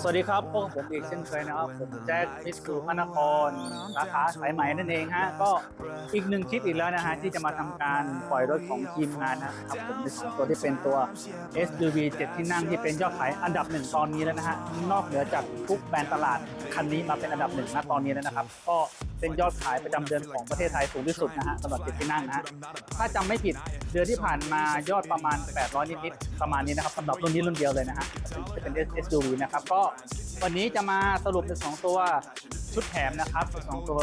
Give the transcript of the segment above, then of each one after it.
สวัสดีครับพวกผมอีกเช่นเคยนะครับผมแจ็คมิสคูพระนครสาขาสายใหม่นั่นเองฮะก็ อีกหนึ่งคลิปอีกแล้วนะฮะที่จะมาทำการปล่อยรถของทีมงานนะครับผมในสองตัวที่เป็นตัว SUV 7 ที่นั่งที่เป็นยอดขายอันดับหนึ่งตอนนี้แล้วนะฮะนอกเหนือจากทุกแบรนด์ตลาดคันนี้มาเป็นอันดับหนึ่งณตอนนี้แล้วนะครับ ก็เป็นยอดขายประจำเดือนของประเทศไทยสูงที่สุดนะฮะสำหรับ7ที่นั่งนะฮะถ้าจำไม่ผิดเดือนที่ผ่านมายอดประมาณ 800 นิดๆประมาณนี้นะครับสำหรับรุ่นนี้รุ่นเดียวเลยนะฮะจะเป็น SUV นะครับก็วันนี้จะมาสรุปในสองตัว ชุดแถมนะครับสองตัว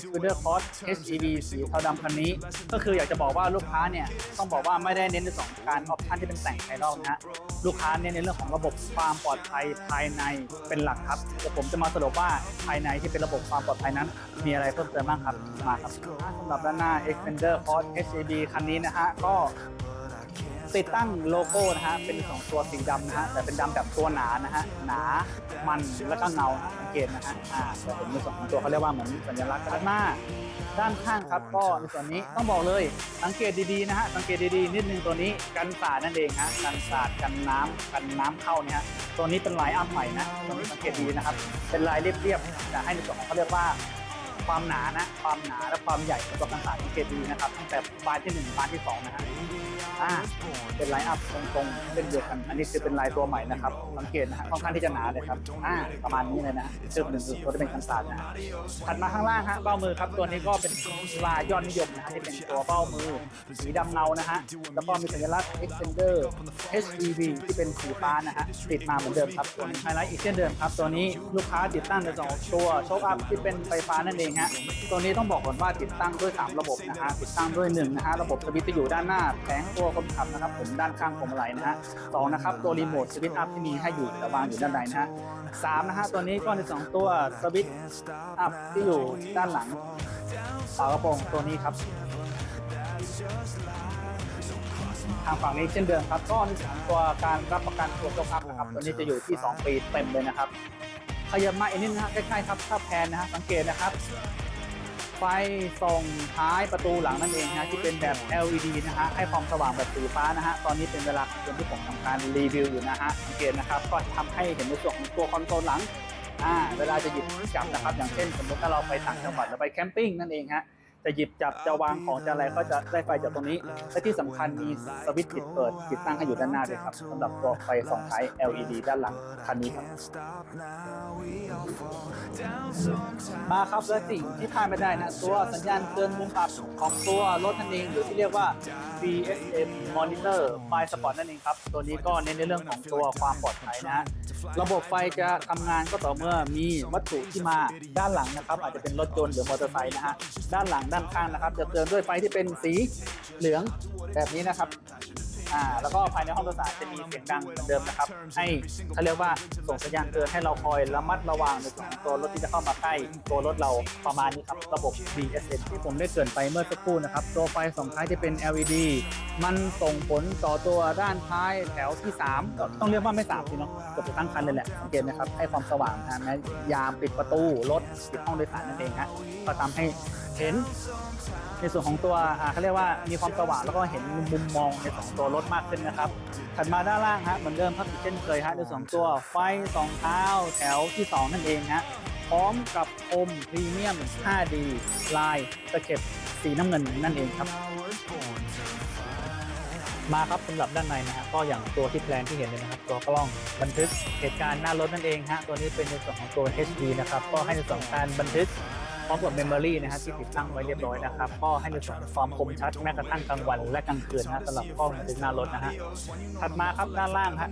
Xpander Cross HEV สีเทาดำคันนี้ ก็คืออยากจะบอกว่าลูกค้าเนี่ยต้องบอกว่าไม่ได้เน้นในสองการออปชั่นที่เป็นแต่งภายนอกนะฮะลูกค้าเน้นในเรื่องของระบบความปลอดภัยภายในเป็นหลักครับเดี๋ยวผมจะมาสรุปว่าภายในที่เป็นระบบความปลอดภัยนั้น มีอะไรเพิ่มเติมบ้างครับมาครับสำหรับด้านหน้า Xpander Cross HEV คันนี้นะฮะก็ ติดตั้งโลโก้นะฮะเป็น 2 ตัวสีดำนะฮะแต่เป็นดำแบบตัวหนานะฮะหนามันแล้วก็เงาสังเกตนะฮะอ่าจะเห็นในส่วนของตัวเขาเรียกว่าเหมือนสัญลักษณ์ด้านหน้าด้านข้างครับก็ในส่วนนี้ต้องบอกเลยสังเกตดีๆนะฮะสังเกตดีๆนิดนึงตัวนี้กันสาดนั่นเองฮะกันสาดกันน้ำกันน้ำเข้าเนี่ยฮะตัวนี้เป็นลายอัพใหม่นะตัวนี้สังเกตดีนะครับเป็นลายเรียบๆแต่ให้ในส่วนของเขาเรียกว่า ความหนานะ ความหนาและความใหญ่ของตัวกันสาดสังเกตดีนะครับตั้งแต่บานที่หนึ่งบานที่สองนะฮะอ่าเป็นไลน์อัพตรงๆเช่นเดียวกัน อันนี้คือเป็นลายตัวใหม่นะครับสังเกตนะฮะค่อนข้างที่จะหนาเลยครับอ่าประมาณนี้เลยนะเชือกหนึ่งตัวที่เป็นคันศาสตร์นะฮะถัดมาข้างล่างฮะเบ้ามือครับตัวนี้ก็เป็นลายยอดนิยมนะฮะที่เป็นตัวเบ้ามือสีดำเงานะฮะแล้วก็มีสัญลักษณ์ extender HEV ที่เป็นสีฟ้านะฮะติดมาเหมือนเดิมครับตัวนี้ไฮไลท์อีกเช่นเดิมครับตัวนี้ลูกค้าติดตั้งในสองตัวโชคอัพที่เป็นไฟฟ้านั่นเองฮะตัวนี้ต้องบอกก่อนว่าติดตั้งด้วย 3 ระบบนะฮะติดตั้งด้วย1นะฮะระบบสวิตช์จะอยู่ด้านหน้าแผงตัวคนขับนะครับผมด้านข้างพวงมาลัยนะฮะสองนะครับตัวรีโมทสวิตช์อัพที่มีให้อยู่แต่วางอยู่ด้านในนะฮะสามนะฮะตัวนี้ก็ในสองตัวสวิตช์อัพที่อยู่ด้านหลังฝากระโปรงตัวนี้ครับทางฝั่งนี้เช่นเดิมครับก็ในส่วนตัวการรับประกันตัวโชคอัพนะครับตัวนี้จะอยู่ที่ 2 ปีเต็มเลยนะครับ ขยับมาอีกนิดนะฮะใกล้ๆครับถ้าแพนนะฮะสังเกตนะครับ ไฟส่องท้ายประตูหลังนั่นเองนะที่เป็นแบบ LED นะฮะให้ความสว่างแบบสีฟ้านะฮะตอนนี้เป็นเวลาของเดือนที่ผมทำการรีวิวอยู่นะฮะสังเกตนะครับก็ทำให้เห็นในส่วนของตัวคอนโซลหลังอ่าเวลาจะหยิบจับนะครับ อย่างเช่น สมมติถ้าเราไปต่างจังหวัดหรือไปแคมปิ้งนั่นเองฮะ จะหยิบจับจะวางของจะอะไรก็จะได้ไฟจากตรงนี้ และที่สำคัญมีสวิตช์ปิดเปิดติดตั้งให้อยู่ด้านหน้าด้วยครับสำหรับตัวไฟสองท้าย LED ด้านหลังคันนี้ครับมาครับและสิ่งที่พลาดไม่ได้นะตัวสัญญาณเตือนมุมอับของตัวรถนั่นเองหรือที่เรียกว่า BSM Monitor By Spot นั่นเองครับตัวนี้ก็เน้นในเรื่องของตัวความปลอดภัยนะระบบไฟจะทำงานก็ต่อเมื่อมีวัตถุที่มาด้านหลังนะครับ อาจจะเป็นรถยนต์หรือมอเตอร์ไซค์นะฮะด้านหลังด้านข้างนะครับ จะเตือนด้วยไฟที่เป็นสีเหลืองแบบนี้นะครับอ่าแล้วก็ภายในห้องโดยสารจะมีเสียงดังเหมือนเดิมนะครับ ให้เขาเรียกว่าส่งสัญญาณเตือนให้เราคอยระมัดระวังในส่วนของตัวรถที่จะเข้ามาใกล้ตัวรถเราประมาณนี้ครับระบบ BSN ที่ผมได้เกรินไปเมื่อสักครู่นะครับ ตัวไฟสองท้ายที่เป็น LED มันส่งผลต่อตัวด้านท้ายแถวที่ 3 ต้องเรียกว่าไม่3สิเนาะเกือบจะตั้งคันเลยแหละสังเกตนะครับให้ความสว่างนะฮะแม้ยามปิดประตูรถปิดห้องโดยสารนั่นเองฮะก็ทำให้ เห็นในส่วนของตัวเขาเรียกว่ามีความสว่างแล้วก็เห็นมุมมองในส่วนของตัวรถมากขึ้นนะครับ ถัดมาด้านล่างฮะเหมือนเดิมครับเช่นเคยฮะในส่วนของตัวไฟสองเท้าแถวที่ 2 นั่นเองฮะพร้อมกับอมพรีเมียม 5D ลายตะเข็บสีน้ำเงินนั่นเองครับ มาครับสำหรับด้านในนะฮะก็อย่างตัวที่แพลนที่เห็นเลยนะครับ ตัวกล้องบันทึกเหตุการณ์หน้ารถนั่นเองฮะตัวนี้เป็นในส่วนของตัว HD นะครับก็ให้ในส่วนของการบันทึก พร้อมกับเมมโมรีนะฮะที่ติดตั้งไว้เรียบร้อยนะครับ ก็ให้ในส่วนของความคมชัดแม้กระทั่งกลางวันและกลางคืนนะสำหรับกล้องบันทึกหน้ารถนะฮะถัดมาครับด้านล่างฮะ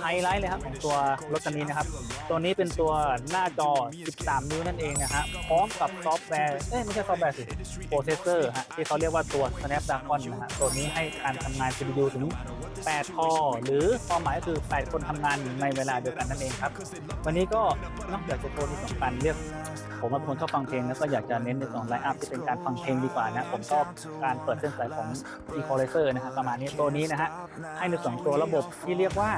ไฮไลท์เลยครับของตัวรถคันนี้นะครับ ตัวนี้เป็นตัวหน้าจอ 13 นิ้วนั่นเองนะฮะพร้อมกับซอฟต์แวร์เอ้ยไม่ใช่ซอฟต์แวร์สิโปรเซสเซอร์ฮะที่เขาเรียกว่าตัว Snapdragon นะฮะตัวนี้ให้การทำงาน CPU ถึง8คอหรือความหมายก็คือ 8 คนทำงานในเวลาเดียวกันนั่นเองครับ วันนี้ก็นอกจากจะโชว์ที่สำคัญเรียก ผมเป็นคนชอบฟังเพลงแล้วก็อยากจะเน้นในส่วนไลฟ์อัพที่เป็นการฟังเพลงดีกว่านะผมชอบการเปิดเส้นสายของ Equalizer นะฮะประมาณนี้ตัวนี้นะฮะให้ในส่วนตัวระบบที่เรียกว่า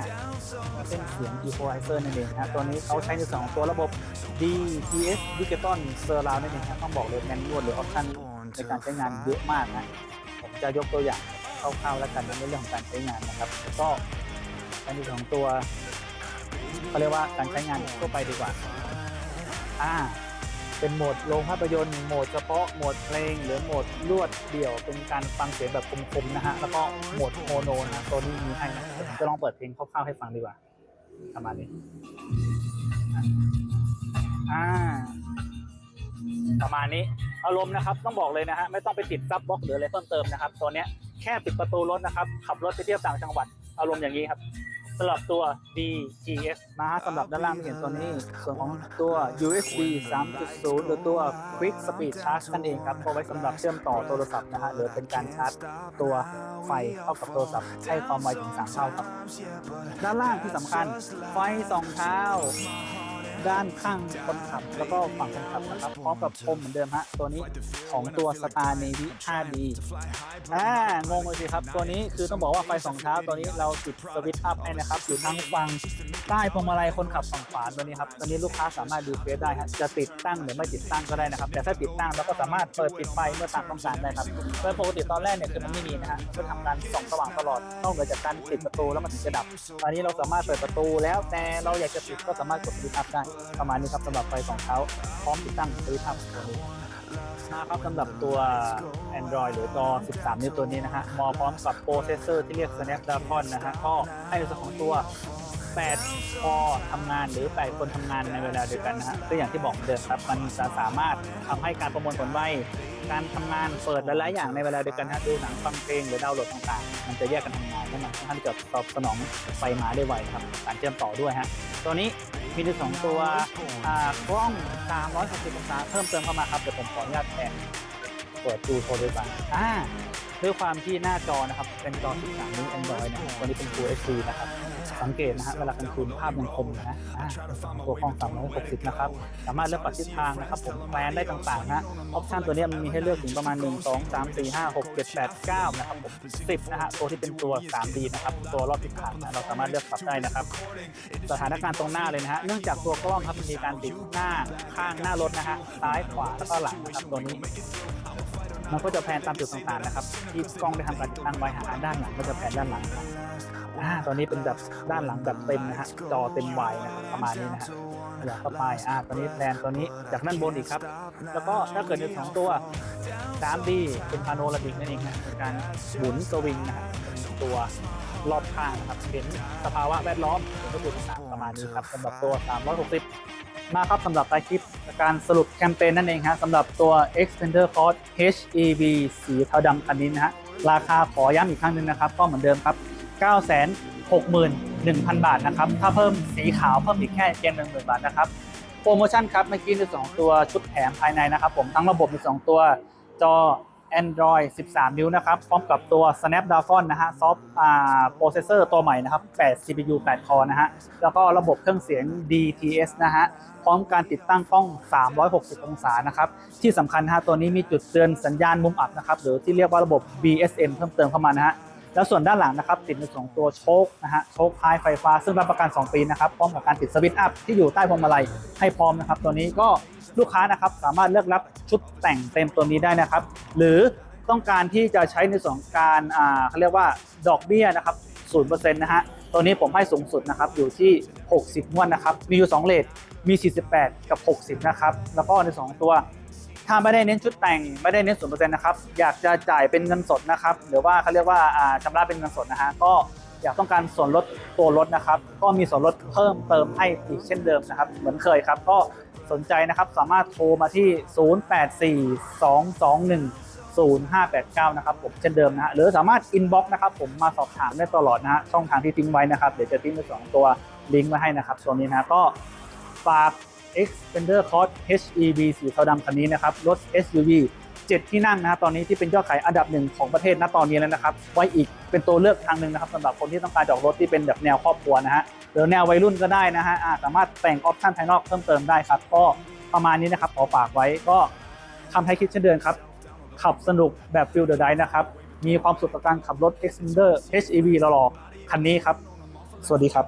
เส้นเสียง Equalizer นั่นเองนะตัวนี้เขาใช้ในส่วนของตัวระบบ DTS Digital Surround นั่นเองครับต้องบอกเลยแมนนวลหรือออปชั่นในการใช้งานเยอะมากนะผมจะยกตัวอย่างคร่าวๆแล้วกันในเรื่องของการใช้งานนะครับ ก็ในส่วนของตัวเขาเรียกว่าการใช้งานทั่วไปดีกว่า อ่า เป็นโหมดโรงภาพยนตร์โหมดเฉพาะโหมดเพลง หรือโหมดลวดเดี่ยว เป็นการฟังเสียงแบบคมๆนะฮะ แล้วก็โหมดโมโนนะตัวนี้มีให้นะจะลองเปิดเพลงคร่าวๆให้ฟังดีกว่าประมาณนี้อ่าประมาณนี้อารมณ์นะครับต้องบอกเลยนะฮะไม่ต้องไปติดซับบล็อกหรืออะไรเพิ่มเติมนะครับ ตัวเนี้ยแค่ปิดประตูรถนะครับ ขับรถไปเที่ยวต่างจังหวัดอารมณ์อย่างนี้ครับ สำหรับตัว DGS นะฮะสำหรับด้านล่างที่เห็นตัวนี้ ส่วนของตัว USB 3.0 หรือตัว Quick Speed Charge นั่นเองครับเอาไว้สำหรับเชื่อมต่อโทรศัพท์นะฮะหรือเป็นการชาร์จตัวไฟเข้ากับโทรศัพท์ให้ความไวถึง3เท่าครับ ด้านล่างที่สำคัญไฟสองเท้า ด้านข้างคนขับ แล้วก็ฝั่งคนขับนะครับพร้อมกับพรมเหมือนเดิมฮะตัวนี้ของตัว Star Navy 5D อ่างงเลยสิครับตัวนี้คือต้องบอกว่าไฟสองเท้าตัวนี้เราติดสวิตช์อัพให้นะครับอยู่ทั้งฝั่งใต้พวงมาลัยคนขับฝั่งขวาตัวนี้ครับตัวนี้ลูกค้าสามารถดูเฟซได้ฮะจะติดตั้งหรือไม่ติดตั้งก็ได้นะครับ แต่ถ้าติดตั้งเราก็สามารถเปิดปิดไฟเมื่อตามต้องการได้ครับโดยปกติตอนแรกเนี่ยคือมันไม่มีนะฮะก็ทำการส่องสว่างตลอดนอกเหนือจากการปิดประตูแล้วมันถึงจะดับ ตอนนี้เราสามารถเปิดประตูแล้วแต่เราอยากจะปิดก็สามารถกดสวิตช์อัพได้ประมาณนี้ครับสำหรับไฟสองเท้าพร้อมติดตั้งวิตช์อัพตัวนี้นะครับสำหรับตัว Android หรือจอ 13 นิ้วตัวนี้นะฮะมาพร้อมกับโปรเซสเซอร์ที่เรียก Snapdragon นะฮะก็ให้ในส่วนของตัว 8 คอทำงานหรือ 8 คนทำงานในเวลาเดียวกันนะฮะก็อย่างที่บอกเดิมครับมันจะสามารถทำให้การประมวลผลไวการทำงานเปิดหลายๆอย่างในเวลาเดียวกันนะฮะดูหนังฟังเพลงหรือดาวน์โหลดต่างๆ มันจะแยกกันทำงาน และมันค่อนข้างจะตอบสนองไปมาได้ไวครับการเชื่อมต่อด้วยฮะตัวนี้มีในสองตัวอ่ากล้อง 360 องศาเพิ่มเติมเข้ามาครับเดี๋ยวผมขออนุญาตแทนเปิดดูโทรด้วยกันอ่าด้วยความที่หน้าจอนะครับเป็นจอ 13 นิ้ว Android นะครับตัวนี้เป็น Full HD นะครับ สังเกตนะฮะเวลากลางคืนภาพยังคมอยู่นะอ่าตัวกล้อง360 นะครับ สามารถเลือกปรับทิศทางนะครับ ผมแปลนได้ต่างๆนะออปชันตัวนี้มันมีให้เลือกถึงประมาณ 1 2 3 4 5 6 7 8 9 นะครับผม 10 นะฮะตัวที่เป็นตัว 3D นะครับตัวรอบทิศทางนะเราสามารถเลือกปรับได้นะครับ สถานการณ์ตรงหน้าเลยนะฮะเนื่องจากตัวกล้องครับมีการติดหน้าข้างหน้ารถนะฮะซ้ายขวาแล้วก็หลังนะครับตัวนี้ มันก็จะแพนตามจุดต่างๆนะครับ ที่กล้องได้ทำการตั้งไว้หาด้านหลังก็จะแพนด้านหลังครับอ่าตอนนี้เป็นแบบด้านหลังแบบเต็มนะฮะจอเต็มวัยนะครับประมาณนี้นะฮะอยากเข้าไปอ่าตอนนี้แพนตัวนี้จากด้านบนอีกครับ แล้วก็ถ้าเกิดในสองตัว 3D เป็นพาโนรามิกนั่นเองนะเป็นการหมุนสวิงนะครับตัวรอบข้างนะครับเห็นสภาวะแวดล้อมเห็นรูปต่างๆประมาณนี้ครับสำหรับตัว 360 มาครับสำหรับใต้คลิป การสรุปแคมเปญนั่นเองฮะสำหรับตัว Extender Cost HEV สีเทาดำคันนี้นะฮะราคาขอย้ำอีกครั้งหนึ่งนะครับ ก็เหมือนเดิมครับ 961,000 บาทนะครับ ถ้าเพิ่มสีขาวเพิ่มอีกแค่เพียง10,000 บาทนะครับ โปรโมชั่นครับเมื่อกี้ในสองตัวชุดแถมภายในนะครับผมทั้งระบบมี2ตัวจอ Android 13 นิ้วนะครับ พร้อมกับตัว Snapdragon นะฮะซอฟต์อ่าโปรเซสเซอร์ตัวใหม่นะครับ8 CPU 8 core นะฮะ แล้วก็ระบบเครื่องเสียง DTS นะฮะ พร้อมการติดตั้งกล้อง 360 องศานะครับ ที่สำคัญนะฮะตัวนี้มีจุดเตือนสัญญาณมุมอับนะครับ หรือที่เรียกว่าระบบ BSM เพิ่มเติมเข้ามานะฮะ แล้วส่วนด้านหลังนะครับ ติดในสองตัวโชคนะฮะ โชคท้ายไฟฟ้าซึ่งรับประกัน 2 ปีนะครับ พร้อมกับการติดสวิตช์อัพที่อยู่ใต้พวงมาลัยให้พร้อมนะครับ ตัวนี้ก็ ลูกค้านะครับสามารถเลือกรับชุดแต่งเต็มตัวนี้ได้นะครับ หรือต้องการที่จะใช้ในส่วนของการอ่าเขาเรียกว่าดอกเบี้ยนะครับ0%นย์เปอร์เซ็นต์นะฮะตัวนี้ผมให้สูงสุดนะครับอยู่ที่ 60งวดนะครับ มีอยู่ 2เลทมี 48 กับ 60 นะครับ แล้วก็ใน 2 ตัว ถ้าไม่ได้เน้นชุดแต่งไม่ได้เน้นศูนย์เปอร์เซ็นต์นะครับ อยากจะจ่ายเป็นเงินสดนะครับ หรือว่าเขาเรียกว่าอ่าชำระเป็นเงินสดนะฮะก็อยากต้องการส่วนลดตัวรถนะครับ ก็มีส่วนลดเพิ่มเติมให้อีกเช่นเดิมนะครับ เหมือนเคยครับ ก็ สนใจนะครับ สามารถโทรมาที่ 0842210589 นะครับผมเช่นเดิมนะฮะหรือสามารถอินบ็อกซ์นะครับผมมาสอบถามได้ตลอดนะฮะช่องทางที่ทิ้งไว้นะครับ เดี๋ยวจะทิ้งไปสองตัวลิงก์ไว้ให้นะครับตัวนี้นะก็ฝาก Xpander Cross HEV สีเทาดำคันนี้นะครับรถ SUV 7 ที่นั่งนะครับตอนนี้ที่เป็นยอดขายอันดับหนึ่งของประเทศณตอนนี้แล้วนะครับ ไว้อีกเป็นตัวเลือกทางหนึ่งนะครับสำหรับคนที่ต้องการจออกรถที่เป็นแบบแนวครอบครัวนะฮะ หรือแนววัยรุ่นก็ได้นะฮะสามารถแต่งออปชั่นภายนอกเพิ่มเติมได้ครับ ก็ประมาณนี้นะครับขอฝากไว้ก็ทำให้คิดเช่นเดิมครับ ขับสนุกแบบฟิลเดอร์ไดนะครับ มีความสุขกับการขับรถ Expander HEV หล่อๆคันนี้ครับ สวัสดีครับ